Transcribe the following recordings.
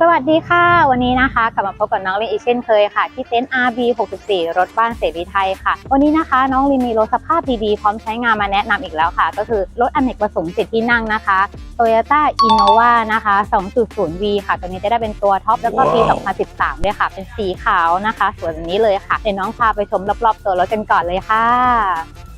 สวัสดีค่ะ วันนี้นะคะกลับมาพบกับน้องลินอีกเช่นเคยค่ะ ที่เต็นท์ RB 64 รถบ้านเสรีไทยค่ะ วันนี้นะคะ น้องลินมีรถสภาพดีๆพร้อมใช้งานมาแนะนำอีกแล้วค่ะ ก็คือรถอเนกประสงค์7ที่นั่งนะคะ Toyota Innova นะคะ 2.0V ค่ะตัวนี้จะได้เป็นตัวท็อปแล้วก็ปี 2013 ด้วยค่ะ เป็นสีขาวนะคะสวยแบบนี้เลยค่ะเดี๋ยวน้องพาไปชมรอบๆตัวรถกันก่อนเลยค่ะ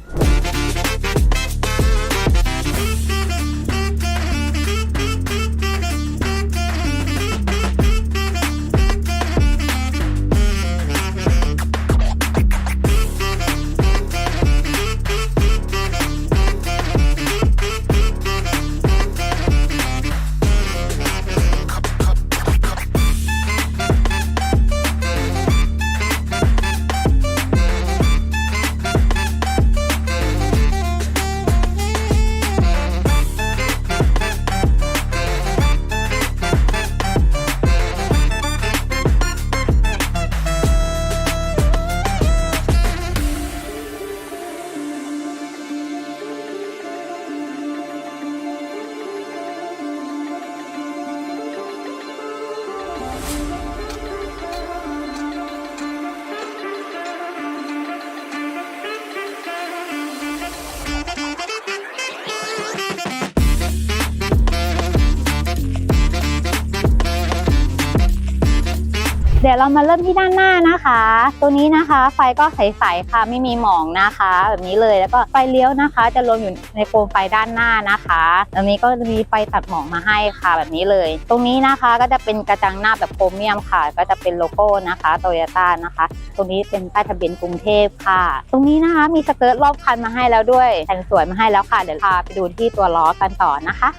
ดี๋ยวเรามาเริ่มที่ด้านหน้านะคะ ตัวนี้นะคะไฟก็ใสๆค่ะไม่มีหมองนะคะ แบบนี้เลยแล้วก็ไฟเลี้ยวนะคะ จะรวมอยู่ในโคมไฟด้านหน้านะคะตรงนี้ก็จะมีไฟตัดหมองมาให้ค่ะแบบนี้เลย ตรงนี้นะคะก็จะเป็นกระจังหน้าแบบโครเมียมค่ะ ก็จะเป็นโลโก้นะคะโตโยต้านะคะ ตรงนี้เป็นป้ายทะเบียนกรุงเทพค่ะ ตรงนี้นะคะมีสเกิร์ตรอบคันมาให้แล้วด้วยแต่งสวยมาให้แล้วค่ะเดี๋ยวพาไปดูที่ตัวล้อกันต่อนะคะ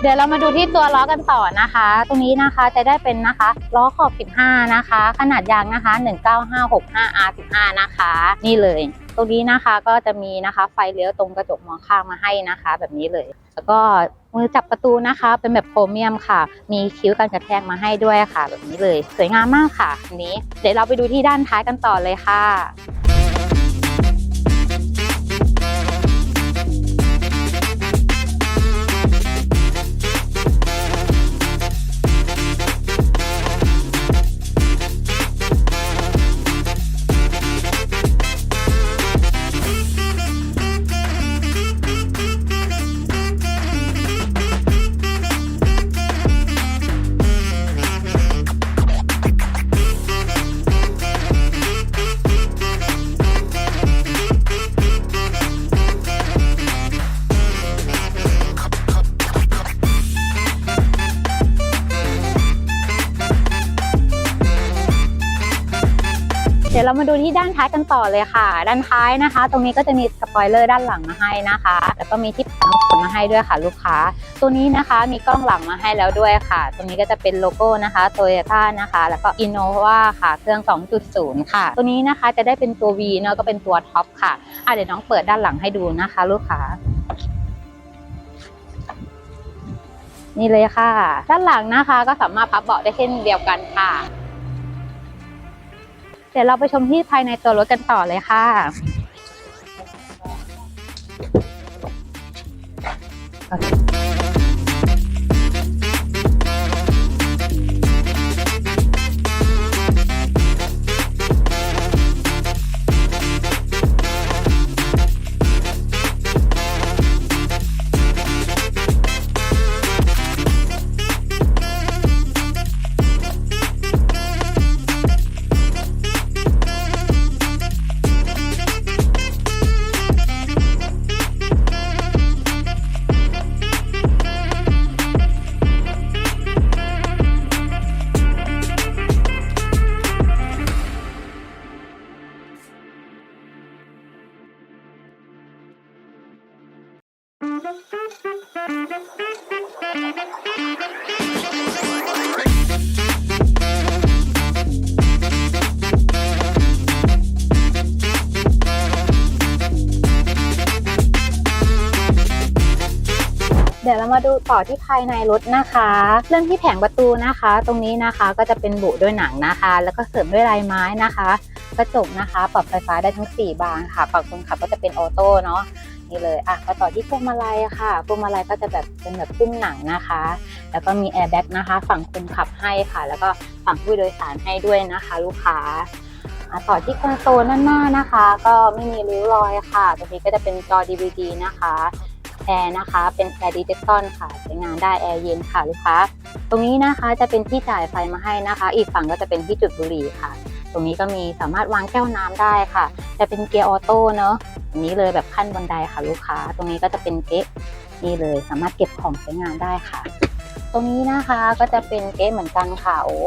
เดี๋ยวเรามาดูที่ตัวล้อกันต่อนะคะ ตรงนี้นะคะจะได้เป็นนะคะล้อขอบ 15 นะคะ ขนาดยางนะคะ 19565R15 นะคะ นี่เลย ตรงนี้นะคะก็จะมีนะคะไฟเลี้ยวตรงกระจกมองข้างมาให้นะคะ แบบนี้เลย แล้วก็มือจับประตูนะคะ เป็นแบบโครเมียมค่ะ มีคิ้วกันกระแทกมาให้ด้วยค่ะ แบบนี้เลย สวยงามมากค่ะอันนี้ เดี๋ยวเราไปดูที่ด้านท้ายกันต่อเลยค่ะ เดี๋ยวเรามาดูที่ด้านท้ายกันต่อเลยค่ะ ด้านท้ายนะคะ ตรงนี้ก็จะมีสปอยเลอร์ด้านหลังมาให้นะคะ แล้วก็มีที่ปัดน้ำฝนมาให้ด้วยค่ะลูกค้า ตัวนี้นะคะมีกล้องหลังมาให้แล้วด้วยค่ะ ตรงนี้ก็จะเป็นโลโก้นะคะโตโยต้านะคะ แล้วก็ Innova ค่ะ เครื่อง 2.0 ค่ะ ตัวนี้นะคะจะได้เป็นตัว V เนาะก็เป็นตัวท็อปค่ะอะเดี๋ยวน้องเปิดด้านหลังให้ดูนะคะ ลูกค้านี่เลยค่ะ ด้านหลังนะคะก็สามารถพับเบาะได้เช่นเดียวกันค่ะ ดี๋ยวเราไปชมที่ภายในตัวรถกันต่อเลยค่ะ เดี๋ยวเรามาดูต่อที่ภายในรถนะคะ เริ่มที่แผงประตูนะคะ ตรงนี้นะคะก็จะเป็นบุด้วยหนังนะคะ แล้วก็เสริมด้วยลายไม้นะคะ กระจกนะคะ ปรับไฟฟ้าได้ทั้ง 4 บานค่ะ ฝั่งคนขับก็จะเป็นออโต้เนาะ นี่เลยอะมาต่อที่พวงมาลัยค่ะพวงมาลัยก็จะแบบเป็นแบบพุ่มหนังนะคะ แล้วก็มีแอร์แบ็กนะคะ ฝั่งคนขับให้ค่ะ แล้วก็ฝั่งผู้โดยสารให้ด้วยนะคะ ลูกค้าอะต่อที่คอนโซลด้านหน้านะคะ ก็ไม่มีริ้วรอยค่ะตรงนี้ก็จะเป็นจอ DVD นะคะแอร์นะคะเป็นแอร์ดิจิตอลค่ะใช้งานได้แอร์เย็นค่ะลูกค้า ตรงนี้นะคะจะเป็นที่จ่ายไฟมาให้นะคะ อีกฝั่งก็จะเป็นที่จุดบุหรี่ค่ะ ตรงนี้ก็มีสามารถวางแก้วน้ำได้ค่ะ จะเป็นเกียร์ออโต้เนาะ นี้เลยแบบขั้นบันไดค่ะลูกค้า ตรงนี้ก็จะเป็นเก๊ะนี่เลยสามารถเก็บของใช้งานได้ค่ะ ตรงนี้นะคะก็จะเป็นเก๊ะเหมือนกันค่ะโอ้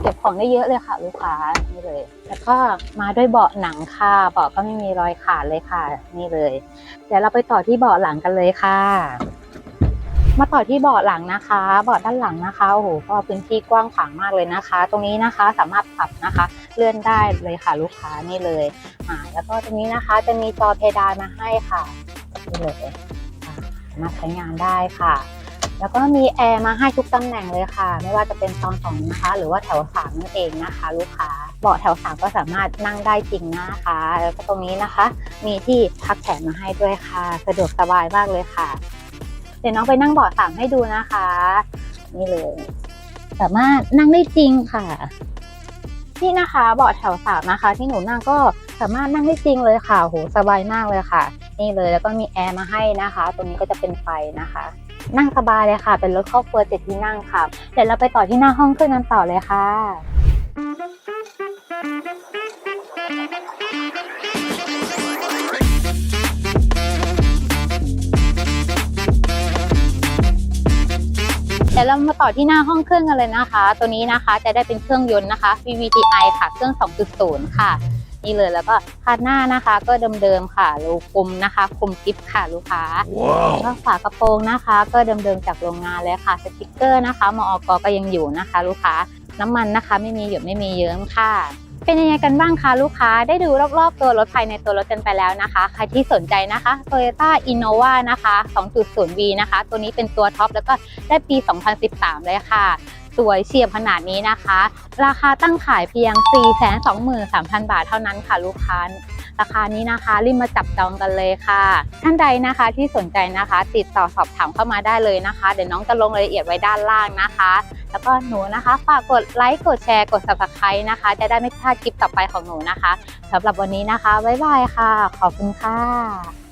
เก็บของได้เยอะเลยค่ะ ลูกค้านี่เลย แล้วก็มาด้วยเบาะหนังค่ะเบาะก็ไม่มีรอยขาดเลยค่ะ นี่เลย เดี๋ยวเราไปต่อที่เบาะหลังกันเลยค่ะ มาต่อที่เบาะหลังนะคะ เบาะด้านหลังนะคะโอ้โหก็พื้นที่กว้างขวางมากเลยนะคะ ตรงนี้นะคะสามารถปรับนะคะ เลื่อนได้เลยค่ะลูกค้านี่เลยอ่าแล้วก็ตรงนี้นะคะจะมีจอเพดานมาให้ค่ะนี่เลยมาใช้งานได้ค่ะ แล้วก็มีแอร์มาให้ทุกตำแหน่งเลยค่ะ ไม่ว่าจะเป็นตอนสองนะคะ หรือว่าแถวสามนั่นเองนะคะ ลูกค้าเบาะแถวสามก็สามารถนั่งได้จริงนะคะ แล้วก็ตรงนี้นะคะ มีที่พักแขนมาให้ด้วยค่ะ สะดวกสบายมากเลยค่ะ ดี๋ยวน้องไปนั่งเบาะสามให้ดูนะคะ นี่เลย สามารถนั่งได้จริงค่ะ นี่นะคะเบาะแถวสามนะคะ ที่หนูนั่งก็สามารถนั่งได้จริงเลยค่ะโหสบายมากเลยค่ะ นี่เลยแล้วก็มีแอร์มาให้นะคะ ตรงนี้ก็จะเป็นไฟนะคะนั่งสบายเลยค่ะ เป็นรถครอบครัวเจ็ดที่นั่งค่ะ เดี๋ยวเราไปต่อที่หน้าห้องเครื่องกันต่อเลยค่ะ ดี๋ยวเรามาต่อที่หน้าห้องเครื่องกันเลยนะคะ ตัวนี้นะคะจะได้เป็นเครื่องยนต์นะคะ VVTi ค่ะเครื่อง 2.0 ค่ะ นี่เลยแล้วก็คันหน้านะคะ ก็เดิมๆค่ะรูกลมนะคะ คมกิฟค่ะลูกค้าแล้วก็ฝากระโปรงนะคะ ก็เดิมๆจากโรงงานเลยค่ะสติกเกอร์นะคะมอกก็ยังอยู่นะคะ ลูกค้า น้ำมันนะคะ ไม่มีหยดไม่มีเยิ้มค่ะ เป็นยังไงกันบ้างคะลูกค้าได้ดูรอบๆ ตัวรถภายในตัวรถกันไปแล้วนะคะ ใครที่สนใจนะคะ Toyota Innova นะคะ 2.0V นะคะ ตัวนี้เป็นตัวท็อปแล้วก็ได้ปี 2013 เลยค่ะสวยเฉียบขนาดนี้นะคะ ราคาตั้งขายเพียง 423,000 บาทเท่านั้นค่ะลูกค้า ราคานี้นะคะรีบมาจับจองกันเลยค่ะ ท่านใดนะคะที่สนใจนะคะ ติดต่อสอบถามเข้ามาได้เลยนะคะ เดี๋ยวน้องจะลงรายละเอียดไว้ด้านล่างนะคะ แล้วก็หนูนะคะ ฝากกดไลค์กดแชร์กด subscribe นะคะ จะได้ไม่พลาดคลิปต่อไปของหนูนะคะสำหรับวันนี้นะคะ บ๊ายบายค่ะ ขอบคุณค่ะ